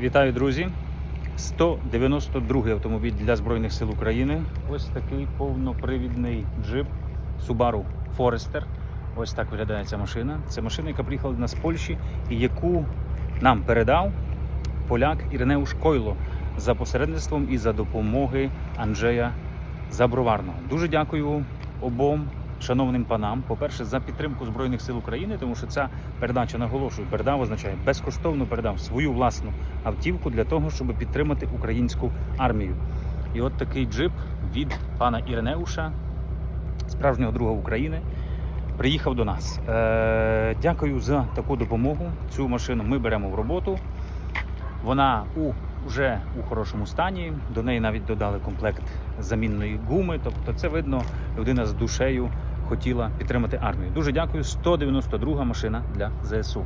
Вітаю, друзі! 192-й автомобіль для Збройних сил України. Ось такий повнопривідний джип Subaru Forester. Ось так виглядає ця машина. Це машина, яка приїхала до нас з Польщі і яку нам передав поляк Іринеуш Койло за посередництвом і за допомоги Анджея Заброварного. Дуже дякую обом шановним панам. По-перше, за підтримку Збройних сил України, тому що ця передача наголошую, передав означає безкоштовно передав свою власну автівку для того, щоб підтримати українську армію. І от такий джип від пана Іринеуша, справжнього друга України, приїхав до нас. Е, дякую за таку допомогу. Цю машину ми беремо в роботу. Вона у вже у хорошому стані. До неї навіть додали комплект замінної гуми. Тобто, це видно, людина з душею хотіла підтримати армію. Дуже дякую. 192 машина для ЗСУ.